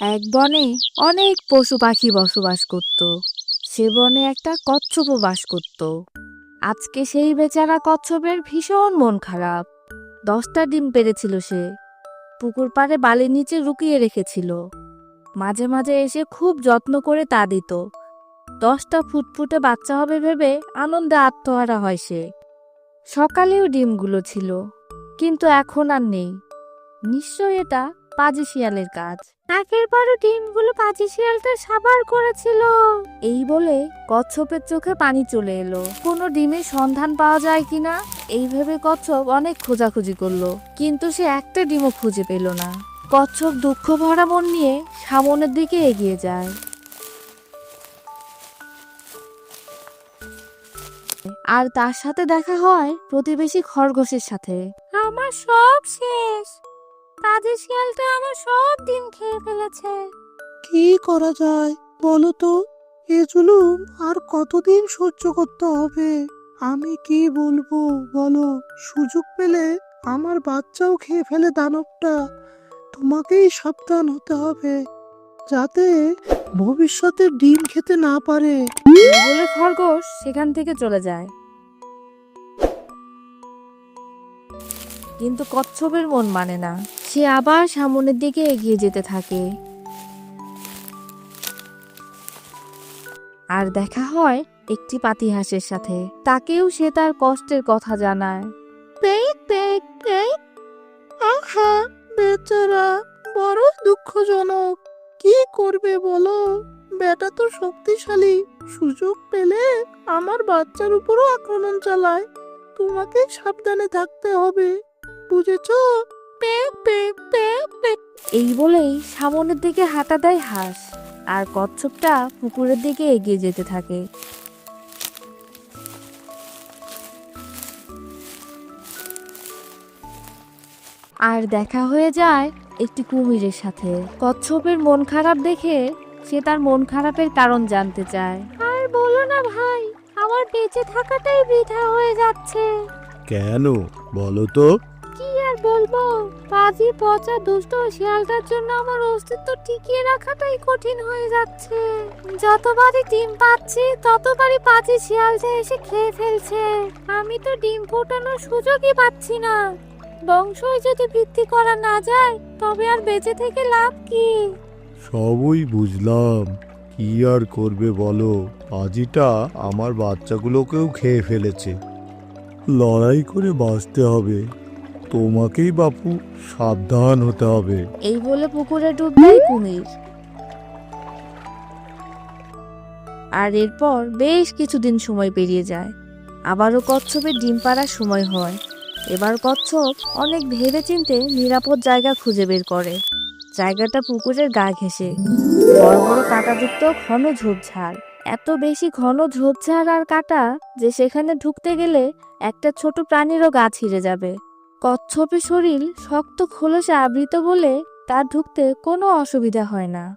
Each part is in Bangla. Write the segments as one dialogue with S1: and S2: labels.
S1: এক বনে অনেক পশু পাখি বসবাস করত। সে বনে একটা কচ্ছপও বাস করত। আজকে সেই বেচারা কচ্ছপের ভীষণ মন খারাপ। দশটা ডিম পেরেছিল সে। পুকুর পাড়ে বালির নিচে লুকিয়ে রেখেছিল। মাঝে মাঝে এসে খুব যত্ন করে তা দিত। দশটা ফুটফুটে বাচ্চা হবে ভেবে আনন্দে আত্মহারা হয় সে। সকালেও ডিমগুলো ছিল, কিন্তু এখন আর নেই। নিশ্চয় এটা পাজি শিয়ালের কাজ। একের পরে ডিমগুলো পাজি শিয়ালটা সাবার করেছিল। এই বলে কচ্ছপের চোখে পানি চলে এলো। কোনো ডিমের সন্ধান পাওয়া যায় কিনা? এই ভেবে কচ্ছপ অনেক খোঁজাখুঁজি করল কিন্তু সে একটা ডিমও খুঁজে পেল না। কচ্ছপ দুঃখ ভরা মন নিয়ে সামনের দিকে এগিয়ে যায়। আর তার সাথে দেখা হয় প্রতিবেশী খরগোশের সাথে। আমার সব শেষ। কাজের শিয়ালটা আমার সব ডিম খেয়ে ফেলেছে।
S2: কি করা যায় বলো তো? এ জুলুম আর কতদিন সহ্য করতে হবে? আমি কি বলব বলো? সুযোগ পেলে আমার বাচ্চাও খেয়ে ফেলে দানবটা। তোমাকেই সাবধান হতে হবে। যাতে ভবিষ্যতে ডিম খেতে না পারে।
S1: বলে খরগোশ সেখান থেকে চলে যায়। কিন্তু কচ্ছপের মন মানে না। সে আবার সামনের দিকে এগিয়ে যেতে থাকে। আর দেখা হয় একটি পাতিহাসের সাথে। তাকেও সে তার কষ্টের কথা জানায়।
S2: আহা বড় দুঃখজনক। কি করবে বলো? বেটা তো শক্তিশালী। সুযোগ পেলে আমার বাচ্চার উপরও আক্রমণ চালায়। তোমাকে সাবধানে থাকতে হবে। বুঝেছ?
S1: এই বলেই সামনের দিকে হাঁটা দেয় হাঁস, আর কচ্ছপটা পুকুরের দিকে এগিয়ে যেতে থাকে। আর দেখা হয়ে যায় একটি কুমিরের সাথে। কচ্ছপের মন খারাপ দেখে সে তার মন খারাপের কারণ জানতে চায়। আর বলো না ভাই, আমার বেঁচে থাকাটাই বৃথা হয়ে যাচ্ছে।
S3: কেন? বলো তো।
S1: বলব? পাজি পচা দুষ্ট শিয়ালটার জন্য আমার অস্তিত্ব টিকিয়ে রাখাটাই কঠিন হয়ে যাচ্ছে। যতবারই ডিম পাচ্ছি, ততবারই পাজি শিয়ালটা এসে খেয়ে ফেলছে। আমি তো ডিম ফোটানোর সুযোগই পাচ্ছি না। বংশই যদি বৃদ্ধি করা না যায়, তবে আর বেঁচে থেকে লাভ কি?
S3: সবই বুঝলাম। কি আর করবে বলো? পাজিটা আমার বাচ্চাগুলোকেও খেয়ে ফেলেছে। লড়াই করে বাঁচতে হবে। তোমাকেই বাপু, সাবধান হতে হবে।
S1: এই বলে পুকুরে ডুব দেয় কুমির। আর এরপর বেশ কিছুদিন সময় পেরিয়ে যায়। আবারও কচ্ছপের ডিম পাড়ার সময় হয়। এবার কচ্ছপ অনেক ভেবে চিনতে নিরাপদ জায়গা খুঁজে বের করে। জায়গাটা পুকুরের গা ঘেঁষে। বড় বড় কাঁটাযুক্ত ঘন ঝোপঝাড়। এত বেশি ঘন ঝোপঝাড় আর কাটা যে সেখানে ঢুকতে গেলে একটা ছোট প্রাণীরও গা ছিঁড়ে যাবে। কচ্ছপের শরীর শক্ত, খোলসে আবৃত বলে তার ঢুকতে কোনো অসুবিধা হয় না।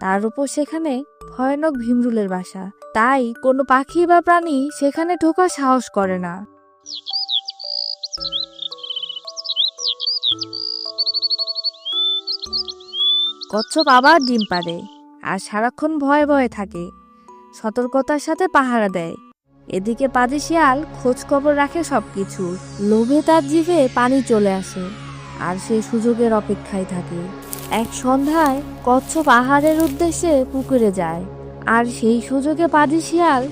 S1: তার উপর সেখানে ভয়ানক ভীমরুলের বাসা। তাই কোনো পাখি বা প্রাণী সেখানে ঢোকার সাহস করে না। কচ্ছপ আবার ডিম পাড়ে আর সারাক্ষণ ভয়ে ভয়ে থাকে। সতর্কতার সাথে পাহারা দেয়। এদিকে পাজি শিয়াল খোঁজ খবর রাখে সবকিছু। লোভে তার জিভে পানি চলে আসে, আর সে সুযোগের অপেক্ষায় থাকে। এক সন্ধ্যায় কচ্ছপ আহারের উদ্দেশ্যে পুকুরে যায়, আর সেই সুযোগে পাজি শিয়াল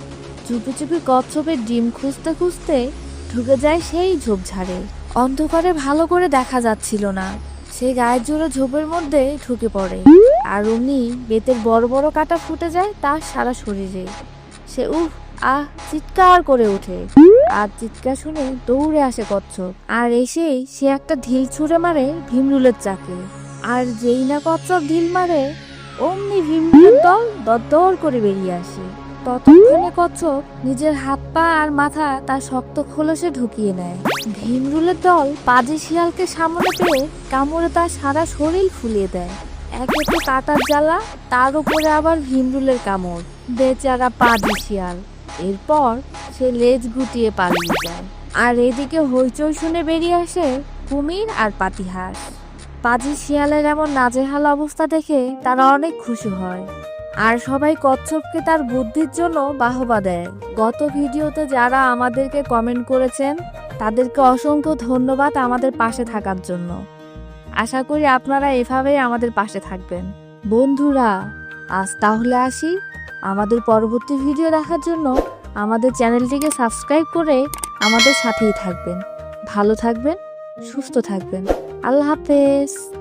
S1: চুপি চুপি কচ্ছপের ডিম খুঁজতে খুঁজতে ঢুকে যায় সেই ঝোপঝাড়ে অন্ধকারে ভালো করে দেখা যাচ্ছিল না। সে গায়ের জোরে ঝোপের মধ্যে ঢুকে পড়ে, আর অমনি বেতের বড় বড় কাটা ফুটে যায় তার সারা শরীরে। সে উফ আহ, চিৎকার করে ওঠে। আর চিৎকার শুনে দৌড়ে আসে কচ্ছপ। আর এসেই সে একটা ঢিল ছুঁড়ে মারে ভীমরুলের চাকে। আর যেই না কচ্ছপ ঢিল মারে, অমনি ভীমরুলের দল দরদর করে বেরিয়ে আসে। ততক্ষণে কচ্ছপ নিজের হাত পা আর মাথা তার শক্ত খোলসে ঢুকিয়ে নেয়। ভীমরুলের দল পাজি শিয়ালকে সামনে পেয়ে কামড়ে তার সারা শরীর ফুলিয়ে দেয়। একে তো কাটার জ্বালা তার উপরে আবার ভীমরুলের কামড়। বেচারা পাজি শিয়াল। এরপর সে লেজ গুটিয়ে পালিয়ে যায়। আর এদিকে হইচই শুনে বেরিয়ে আসে কুমির আর পাতিহাঁস। পাজি শিয়ালের এমন নাজেহাল অবস্থা দেখে তারা অনেক খুশি হয়। আর সবাই কচ্ছপকে তার বুদ্ধির জন্য বাহবা দেয়। গত ভিডিওতে যারা আমাদেরকে কমেন্ট করেছেন, তাদেরকে অসংখ্য ধন্যবাদ আমাদের পাশে থাকার জন্য। আশা করি আপনারা এভাবেই আমাদের পাশে থাকবেন। বন্ধুরা, আজ তাহলে আসি। আমাদের পরবর্তী ভিডিও দেখার জন্য আমাদের চ্যানেলটিকে সাবস্ক্রাইব করে আমাদের সাথেই থাকবেন। ভালো থাকবেন, সুস্থ থাকবেন। আল্লাহ হাফেজ।